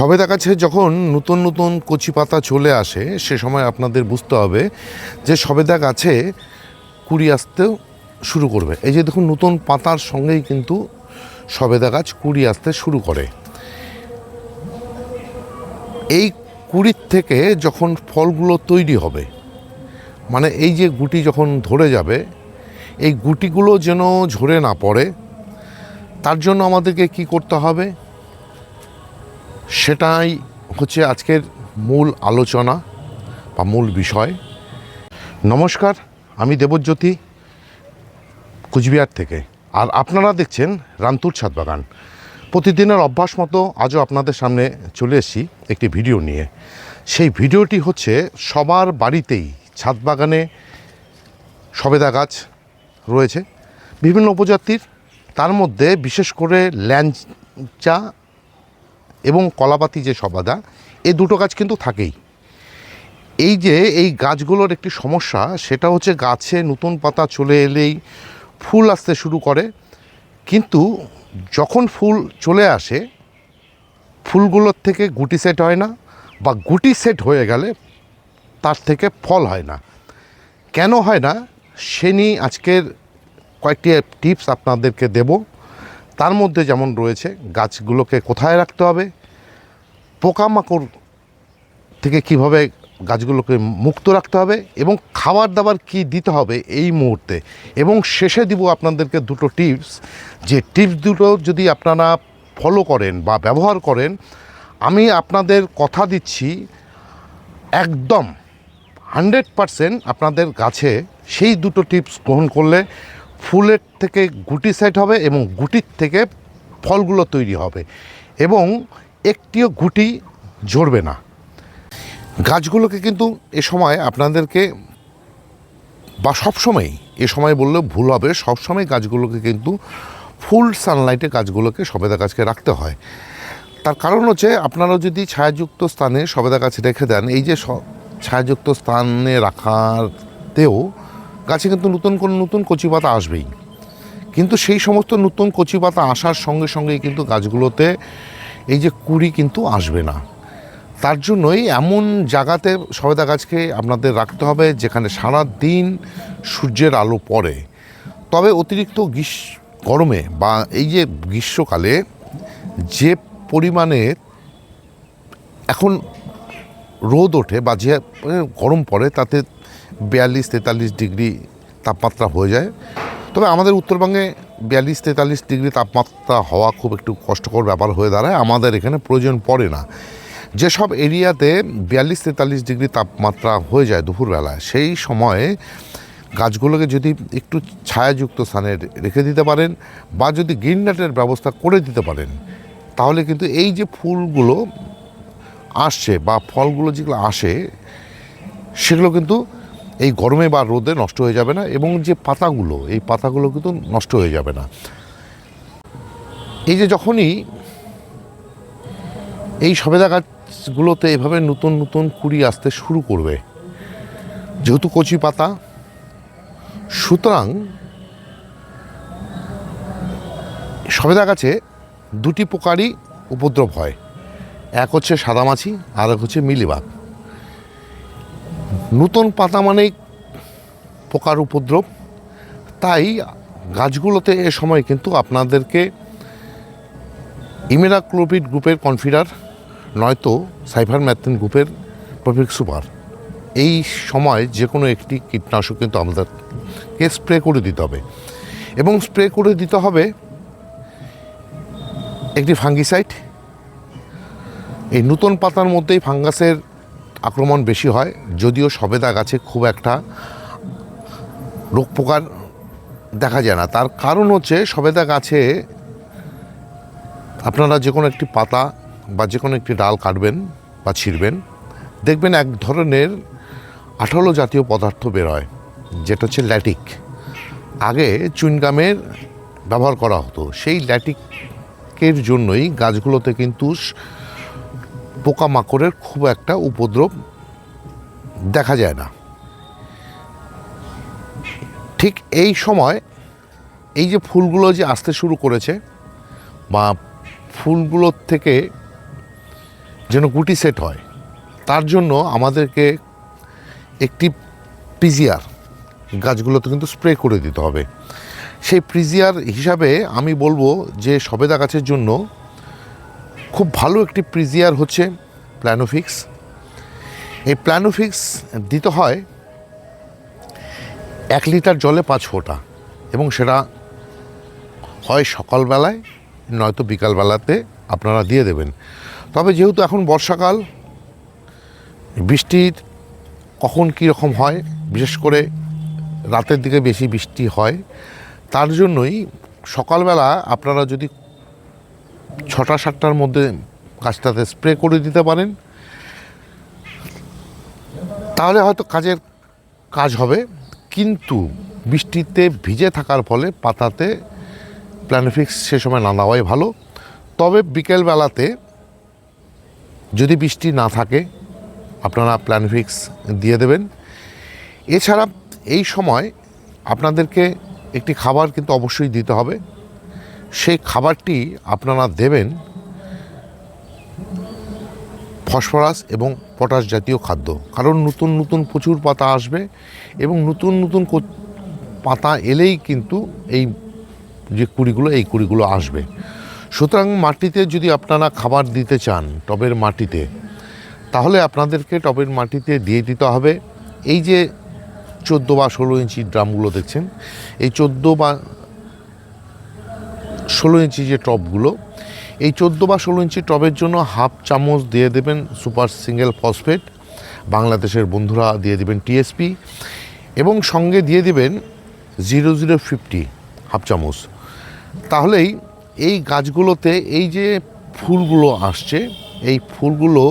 সবেদা গাছে যখন নতুন নতুন কচি পাতা চলে আসে, সে সময় আপনাদের বুঝতে হবে যে সবেদা গাছে কুড়ি আসতেও শুরু করবে। এই যে দেখুন, নতুন পাতার সঙ্গেই কিন্তু সবেদা গাছ কুড়ি আসতে শুরু করে। এই কুড়ির থেকে যখন ফলগুলো তৈরি হবে মানে এই যে গুটি যখন ধরে যাবে, এই গুটিগুলো যেন ঝরে না পড়ে, তার জন্য আমাদেরকে কি করতে হবে? সেটাই হচ্ছে আজকের মূল আলোচনা বা মূল বিষয়। নমস্কার, আমি দেবজ্যোতি কুচবিহার থেকে। আর আপনারা দেখছেন রান্তুর ছাদ বাগান। প্রতিদিনের অভ্যাস মতো আজও আপনাদের সামনে চলে এসেছি একটি ভিডিও নিয়ে। সেই ভিডিওটি হচ্ছে সবার বাড়িতেই ছাদ বাগানে সবেদা গাছ রয়েছে। বিভিন্ন উপজাতির, তার মধ্যে বিশেষ করে ল্যাঞ্চা এবং কলাপাতি যে সবাদা এই দুটো গাছ কিন্তু থাকেই। এই যে এই গাছগুলোর একটি সমস্যা, সেটা হচ্ছে গাছে নতুন পাতা চলে এলেই ফুল আসতে শুরু করে। কিন্তু যখন ফুল চলে আসে, ফুলগুলোর থেকে গুটি সেট হয় না বা গুটি সেট হয়ে গেলে তার থেকে ফল হয় না। কেন হয় না? সে নিয়ে আজকের কয়েকটি টিপস আপনাদেরকে দেব। তার মধ্যে যেমন রয়েছে, গাছগুলোকে কোথায় রাখতে হবে? পোকামাকড় থেকে কীভাবে গাছগুলোকে মুক্ত রাখতে হবে এবং খাবার দাবার কি দিতে হবে এই মুহূর্তে? এবং শেষে দিব আপনাদেরকে দুটো টিপস। যে টিপস দুটো যদি আপনারা ফলো করেন বা ব্যবহার করেন, আমি আপনাদের কথা দিচ্ছি, একদম হান্ড্রেড পারসেন্ট আপনাদের গাছে সেই দুটো টিপস গ্রহণ করলে ফুলের থেকে গুটি সেট হবে এবং গুটির থেকে ফলগুলো তৈরি হবে। এবং একটিও গুটি ঝরবে না। গাছগুলোকে কিন্তু এ সময় আপনাদেরকে বা সবসময়ই এ সময় বললেও ভুল হবে, সবসময় গাছগুলোকে কিন্তু ফুল সানলাইটে গাছগুলোকে সবেদা গাছকে রাখতে হয়। তার কারণ হচ্ছে আপনারা যদি ছায়াযুক্ত স্থানে সবেদা গাছ রেখে দেন, এই যে ছায়াযুক্ত স্থানে রাখাতেও গাছে কিন্তু নতুন কোনো নতুন কচি পাতা আসবেই। কিন্তু সেই সমস্ত নতুন কচি পাতা আসার সঙ্গে সঙ্গেই কিন্তু গাছগুলোতে এই যে কুড়ি কিন্তু আসবে না। তার জন্যই এমন জায়গাতে সবেদা গাছকে আপনাদের রাখতে হবে যেখানে সারা দিন সূর্যের আলো পড়ে। তবে অতিরিক্ত গ্রীষ্ম গরমে বা এই যে গ্রীষ্মকালে যে পরিমাণে এখন রোদ ওঠে বা যে গরম পড়ে তাতে বিয়াল্লিশ তেতাল্লিশ ডিগ্রি তাপমাত্রা হয়ে যায়। তবে আমাদের উত্তরবঙ্গে বিয়াল্লিশ তেতাল্লিশ ডিগ্রি তাপমাত্রা হওয়া খুব একটু কষ্টকর ব্যাপার হয়ে দাঁড়ায়। আমাদের এখানে প্রয়োজন পড়ে না। যেসব এরিয়াতে বিয়াল্লিশ তেতাল্লিশ ডিগ্রি তাপমাত্রা হয়ে যায় দুপুরবেলায় সেই সময়ে গাছগুলোকে যদি একটু ছায়াযুক্ত স্থানে রেখে দিতে পারেন বা যদি গ্রিন নেটের ব্যবস্থা করে দিতে পারেন, তাহলে কিন্তু এই যে ফুলগুলো আসছে বা ফলগুলো যেগুলো আসে, সেগুলো কিন্তু এই গরমে বা রোদে নষ্ট হয়ে যাবে না এবং যে পাতাগুলো, এই পাতাগুলো কিন্তু নষ্ট হয়ে যাবে না। এই যে যখনই এই সবেদা গাছগুলোতে এভাবে নতুন নতুন কুড়ি আসতে শুরু করবে, যেহেতু কচি পাতা, সুতরাং সবেদা গাছে দুটি পোকারই উপদ্রব হয়। এক হচ্ছে সাদামাছি আর এক হচ্ছে মিলিবাগ। নতুন পাতা মানেই পোকার উপদ্রব। তাই গাছগুলোতে এ সময় কিন্তু আপনাদেরকে ইমেরাক্লোপিড গ্রুপের কনফিডার, নয়তো সাইফার ম্যাথিন গ্রুপের প্রফিক সুপার। এই সময় যে কোনো একটি কীটনাশক কিন্তু আমাদেরকে স্প্রে করে দিতে হবে। এবং স্প্রে করে দিতে হবে একটি ফাঙ্গিসাইড। এই নতুন পাতার মধ্যেই ফাঙ্গাসের আক্রমণ বেশি হয়, যদিও সবেদা গাছে খুব একটা রোগ পোকার দেখা যায় না। তার কারণ হচ্ছে সবেদা গাছে আপনারা যে কোনো একটি পাতা বা যে কোনো একটি ডাল কাটবেন বা ছিঁড়বেন, দেখবেন এক ধরনের আঠালো জাতীয় পদার্থ বেরোয় যেটা হচ্ছে ল্যাটিক। আগে চুইনগামের ব্যবহার করা হতো। সেই ল্যাটিকের জন্যই গাছগুলোতে কিন্তু পোকামাকড়ের খুব একটা উপদ্রব দেখা যায় না। ঠিক এই সময় এই যে ফুলগুলো যে আসতে শুরু করেছে বা ফুলগুলোর থেকে যেন গুটি সেট হয়, তার জন্য আমাদেরকে একটি পিজিয়ার গাছগুলোতে কিন্তু স্প্রে করে দিতে হবে। সেই প্রিজিয়ার হিসাবে আমি বলব যে সবেদা গাছের জন্য খুব ভালো একটি প্রিজিয়ার হচ্ছে প্ল্যানোফিক্স। এই প্ল্যানোফিক্স দিতে হয় এক লিটার জলে পাঁচ ফোঁটা এবং সেটা হয় সকালবেলায়, নয়তো বিকালবেলাতে আপনারা দিয়ে দেবেন। তবে যেহেতু এখন বর্ষাকাল বৃষ্টির কখন রকম হয়, বিশেষ করে রাতের দিকে বেশি বৃষ্টি হয়, তার জন্যই সকালবেলা আপনারা যদি ছটা, সাতটার মধ্যে গাছটাতে স্প্রে করে দিতে পারেন। তাহলে হয়তো কাজের কাজ হবে, কিন্তু বৃষ্টিতে ভিজে থাকার ফলে পাতাতে প্ল্যানোফিক্স সে সময় না দেওয়াই ভালো। তবে বিকেলবেলাতে যদি বৃষ্টি না থাকে, আপনারা প্ল্যানোফিক্স দিয়ে দেবেন। এছাড়া এই সময় আপনাদেরকে একটি খাবার কিন্তু অবশ্যই দিতে হবে। সেই খাবারটি আপনারা দেবেন ফসফরাস এবং পটাশ জাতীয় খাদ্য। কারণ নতুন নতুন প্রচুর পাতা আসবে এবং নতুন নতুন পাতা এলেই কিন্তু এই যে কুড়িগুলো, এই কুড়িগুলো আসবে। সুতরাং মাটিতে যদি আপনারা খাবার দিতে চান টবের মাটিতে, তাহলে আপনাদেরকে টবের মাটিতে দিয়ে দিতে হবে। এই যে চোদ্দ বা ষোলো ইঞ্চি ড্রামগুলো দেখছেন, এই চোদ্দ বা ষোলো ইঞ্চি যে টবগুলো এই চোদ্দ বা ষোলো ইঞ্চি টবের জন্য হাফ চামচ দিয়ে দেবেন সুপার সিঙ্গেল ফসফেট, বাংলাদেশের বন্ধুরা দিয়ে দেবেন টিএসপি এবং সঙ্গে দিয়ে দেবেন জিরো জিরো ফিফটি হাফ চামচ। তাহলেই এই গাছগুলোতে এই যে ফুলগুলো আসছে, এই ফুলগুলো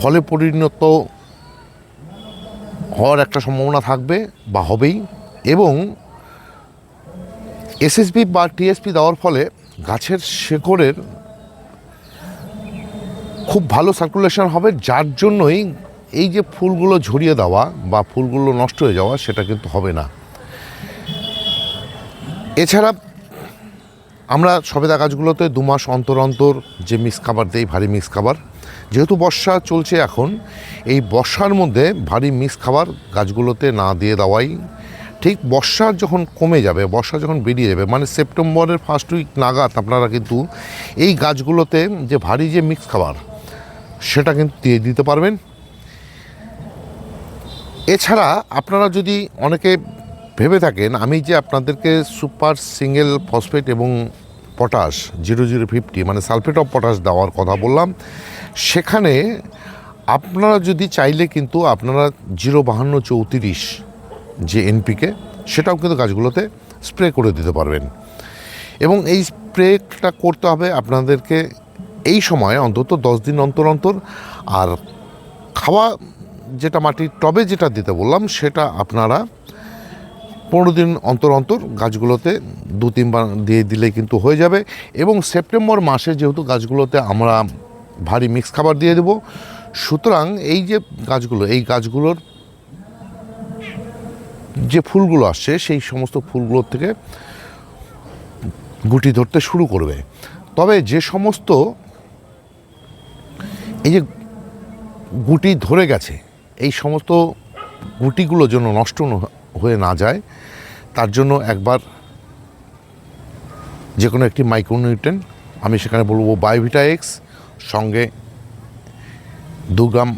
ফলে পরিণত হওয়ার একটা সম্ভাবনা থাকবে বা হবেই এবং এসএসবি বা টিএসপি দেওয়ার ফলে গাছের শেকড়ের খুব ভালো সার্কুলেশন হবে, যার জন্যই এই যে ফুলগুলো ঝরিয়ে দেওয়া বা ফুলগুলো নষ্ট হয়ে যাওয়া সেটা কিন্তু হবে না। এছাড়া আমরা সবেদা গাছগুলোতে দু মাস অন্তর অন্তর যে মিক্স খাবার দেই, ভারী মিক্স খাবার, যেহেতু বর্ষা চলছে এখন, এই বর্ষার মধ্যে ভারী মিক্স খাবার গাছগুলোতে না দিয়ে দেওয়াই ঠিক বর্ষা যখন কমে যাবে, বর্ষা যখন বেরিয়ে যাবে মানে সেপ্টেম্বরের ফার্স্ট উইক নাগাদ আপনারা কিন্তু এই গাছগুলোতে যে ভারী যে মিক্স খাবার, সেটা কিন্তু দিয়ে দিতে পারবেন। এছাড়া আপনারা যদি অনেকে ভেবে থাকেন, আমি যে আপনাদেরকে সুপার সিঙ্গেল ফসফেট এবং পটাশ জিরো জিরো ফিফটি মানে সালফেট অফ পটাশ দেওয়ার কথা বললাম, সেখানে আপনারা যদি চাইলে কিন্তু আপনারা জিরো বাহান্ন চৌত্রিশ যে এনপিকে সেটাও কিন্তু গাছগুলোতে স্প্রে করে দিতে পারবেন। এবং এই স্প্রেটা করতে হবে আপনাদেরকে এই সময়, অন্তত দশ দিন অন্তর অন্তর। আর খাওয়া যেটা মাটির টবে যেটা দিতে বললাম, সেটা আপনারা পনেরো দিন অন্তর অন্তর গাছগুলোতে দু তিনবার দিয়ে দিলে কিন্তু হয়ে যাবে। এবং সেপ্টেম্বর মাসে যেহেতু গাছগুলোতে আমরা ভারী মিক্স খাবার দিয়ে দেবো, সুতরাং এই যে গাছগুলো, এই গাছগুলোর যে ফুলগুলো আসছে, সেই সমস্ত ফুলগুলোর থেকে গুটি ধরতে শুরু করবে। তবে যে সমস্ত এই যে গুটি ধরে গেছে, এই সমস্ত গুটিগুলো যেন নষ্ট হয়ে না যায়, তার জন্য একবার যে কোনো একটি মাইক্রোনিউট্রেন আমি সেখানে বলব বায়োভিটা এক্স, সঙ্গে দু গ্রাম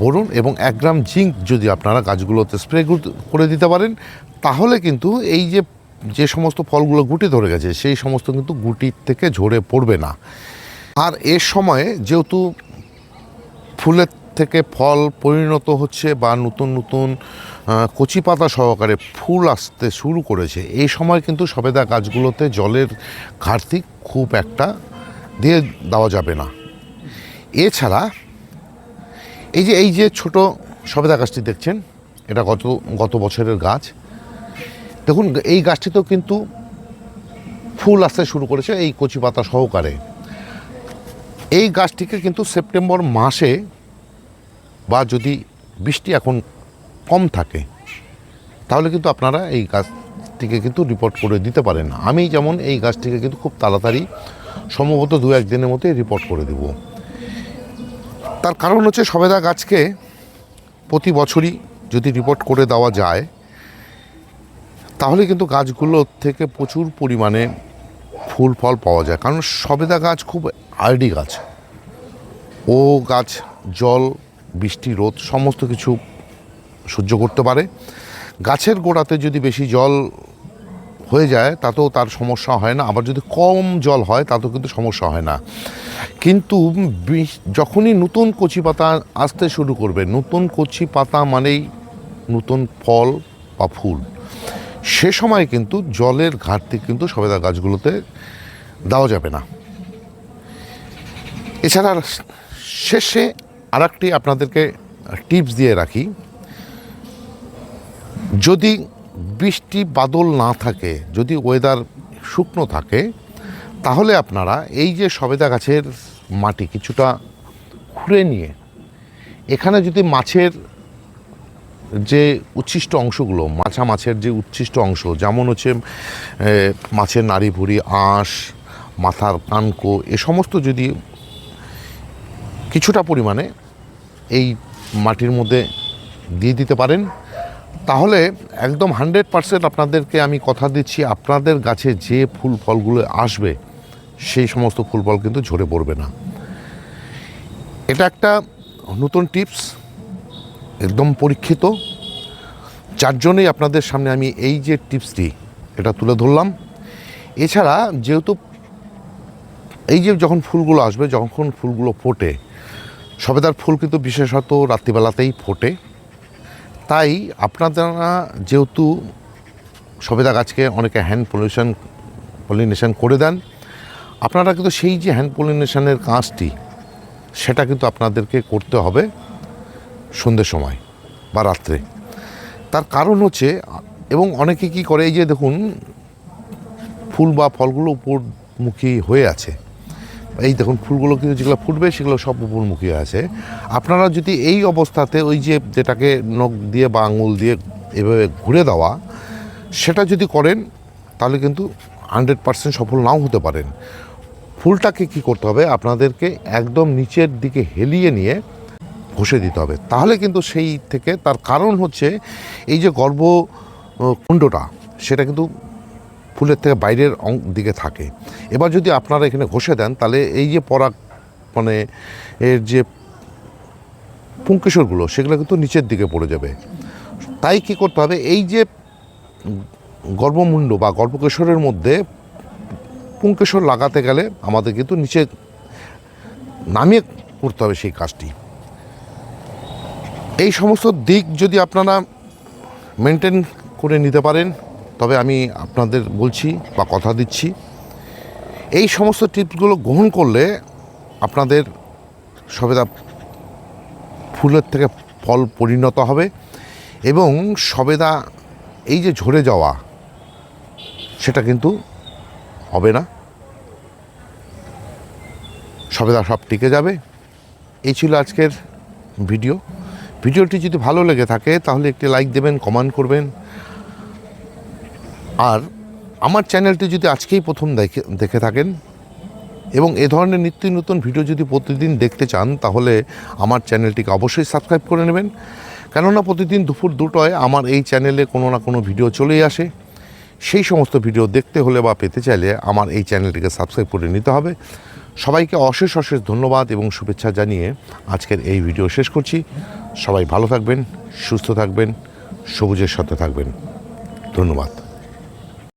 বোরন এবং এক গ্রাম জিঙ্ক যদি আপনারা গাছগুলোতে স্প্রে করে দিতে পারেন, তাহলে কিন্তু এই যে যে সমস্ত ফলগুলো গুটি ধরে গেছে, সেই সমস্ত কিন্তু গুটির থেকে ঝরে পড়বে না। আর এর সময়ে যেহেতু ফুলের থেকে ফল পরিণত হচ্ছে বা নতুন নতুন কচি পাতা সহকারে ফুল আসতে শুরু করেছে এই সময় কিন্তু সবেদা গাছগুলোতে জলের ঘাটতি খুব একটা দিয়ে দেওয়া যাবে না। এছাড়া এই যে এই যে ছোট সবেদা গাছটি দেখছেন, এটা গত গত বছরের গাছ। দেখুন, এই গাছটিতেও কিন্তু ফুল আসতে শুরু করেছে এই কচি পাতা সহকারে। এই গাছটিকে কিন্তু সেপ্টেম্বর মাসে বা যদি বৃষ্টি এখন কম থাকে, তাহলে কিন্তু আপনারা এই গাছটিকে কিন্তু রিপোর্ট করে দিতে পারেন আমি যেমন এই গাছটিকে কিন্তু খুব তাড়াতাড়ি, সম্ভবত দু একদিনের মধ্যে রিপোর্ট করে দেব। তার কারণ হচ্ছে সবেদা গাছকে প্রতি বছরই যদি রিপোর্ট করে দেওয়া যায়, তাহলে কিন্তু গাছগুলো থেকে প্রচুর পরিমাণে ফুল, ফল পাওয়া যায়। কারণ সবেদা গাছ খুব আর্ডি গাছ। ও গাছ, জল, বৃষ্টি, রোদ, সমস্ত কিছু সহ্য করতে পারে। গাছের গোড়াতে যদি বেশি জল হয়ে যায়, তাতেও তার সমস্যা হয় না। আবার যদি কম জল হয়, তাতেও কিন্তু সমস্যা হয় না। কিন্তু যখনই নতুন কচি পাতা আসতে শুরু করবে, নতুন কচি পাতা মানেই নতুন ফল বা ফুল। সে সময় কিন্তু জলের ঘাটতি কিন্তু সবেদা গাছগুলোতে দেওয়া যাবে না। এছাড়া শেষে আর আপনাদেরকে টিপস দিয়ে রাখি। যদি বৃষ্টি বাদল না থাকে, যদি ওয়েদার শুকনো থাকে, তাহলে আপনারা এই যে সবেদা গাছের মাটি কিছুটা খুঁড়ে নিয়ে, এখানে যদি মাছের যে উচ্ছিষ্ট অংশগুলো, মাছা মাছের যে উচ্ছিষ্ট অংশ, যেমন হচ্ছে মাছের নাড়ি ভুড়ি আঁশ, মাথার কানকো, এ সমস্ত যদি কিছুটা পরিমাণে এই মাটির মধ্যে দিয়ে দিতে পারেন তাহলে একদম হান্ড্রেড পারসেন্ট আপনাদেরকে আমি কথা দিচ্ছি, আপনাদের গাছে যে ফুল ফলগুলো আসবে, সেই সমস্ত ফুল ফল কিন্তু ঝরে পড়বে না। এটা একটা নতুন টিপস, একদম পরীক্ষিত। যার জন্যই আপনাদের সামনে আমি এই যে টিপসটি, এটা তুলে ধরলাম। এছাড়া যেহেতু এই যে যখন ফুলগুলো আসবে, যখন ফুলগুলো ফোটে, সবেদার ফুল কিন্তু বিশেষত রাত্রিবেলাতেই ফোটে। তাই আপনারা যেহেতু সবেদা গাছকে অনেকে হ্যান্ড পলিউশন পলিনেশন করে দেন, আপনারা কিন্তু সেই যে হ্যান্ড পলিনেশনের কাজটি, সেটা কিন্তু আপনাদেরকে করতে হবে সন্ধ্যের সময় বা রাত্রে। তার কারণ হচ্ছে, এবং অনেকে কি করে, এই যে দেখুন, ফুল বা ফলগুলো উপরমুখী হয়ে আছে এই দেখুন, ফুলগুলো কিন্তু যেগুলো ফুটবে, সেগুলো সব উপরমুখী আছে। আপনারা যদি এই অবস্থাতে ওই যে যেটাকে নখ দিয়ে বা আঙুল দিয়ে এভাবে ঘুরে দেওয়া, সেটা যদি করেন, তাহলে কিন্তু হান্ড্রেড পার্সেন্ট সফল নাও হতে পারেন। ফুলটাকে কি করতে হবে? আপনাদেরকে একদম নিচের দিকে হেলিয়ে নিয়ে ঘষে দিতে হবে। তাহলে কিন্তু সেই থেকে তার কারণ হচ্ছে, এই যে গর্ভ কুণ্ডটা সেটা কিন্তু ফুলের থেকে বাইরের দিকে থাকে। এবার যদি আপনারা এখানে ঘষে দেন, তাহলে এই যে পরাগ মানে এর যে পুঙ্কেশ্বরগুলো, সেগুলো কিন্তু নিচের দিকে পড়ে যাবে। তাই কি করতে হবে? এই যে গর্ভমুণ্ড বা গর্ভকেশরের মধ্যে পুঙ্কেশ্বর লাগাতে গেলে আমাদের কিন্তু নিচে নামিয়ে করতে হবে সেই কাজটি। এই সমস্ত দিক যদি আপনারা মেনটেন করে নিতে পারেন তবে আমি আপনাদের বলছি বা কথা দিচ্ছি, এই সমস্ত টিপসগুলো গ্রহণ করলে আপনাদের সবেদা ফুলের থেকে ফল পরিণত হবে এবং সবেদা এই যে ঝরে যাওয়া, সেটা কিন্তু হবে না। সবেদা সব টিকে যাবে। এই ছিল আজকের ভিডিও। ভিডিওটি যদি ভালো লেগে থাকে তাহলে একটি লাইক দেবেন, কমেন্ট করবেন। আর আমার চ্যানেলটি যদি আজকেই প্রথম দেখে দেখে থাকেন এবং এ ধরনের নিত্য নতুন ভিডিও যদি প্রতিদিন দেখতে চান, তাহলে আমার চ্যানেলটিকে অবশ্যই সাবস্ক্রাইব করে নেবেন। কেননা প্রতিদিন দুপুর দুটোয় আমার এই চ্যানেলে কোনো না কোনো ভিডিও চলেই আসে। সেই সমস্ত ভিডিও দেখতে হলে বা পেতে চাইলে আমার এই চ্যানেলটিকে সাবস্ক্রাইব করে নিতে হবে। সবাইকে অশেষ অশেষ ধন্যবাদ এবং শুভেচ্ছা জানিয়ে আজকের এই ভিডিও শেষ করছি। সবাই ভালো থাকবেন, সুস্থ থাকবেন, সবুজের সাথে থাকবেন। ধন্যবাদ।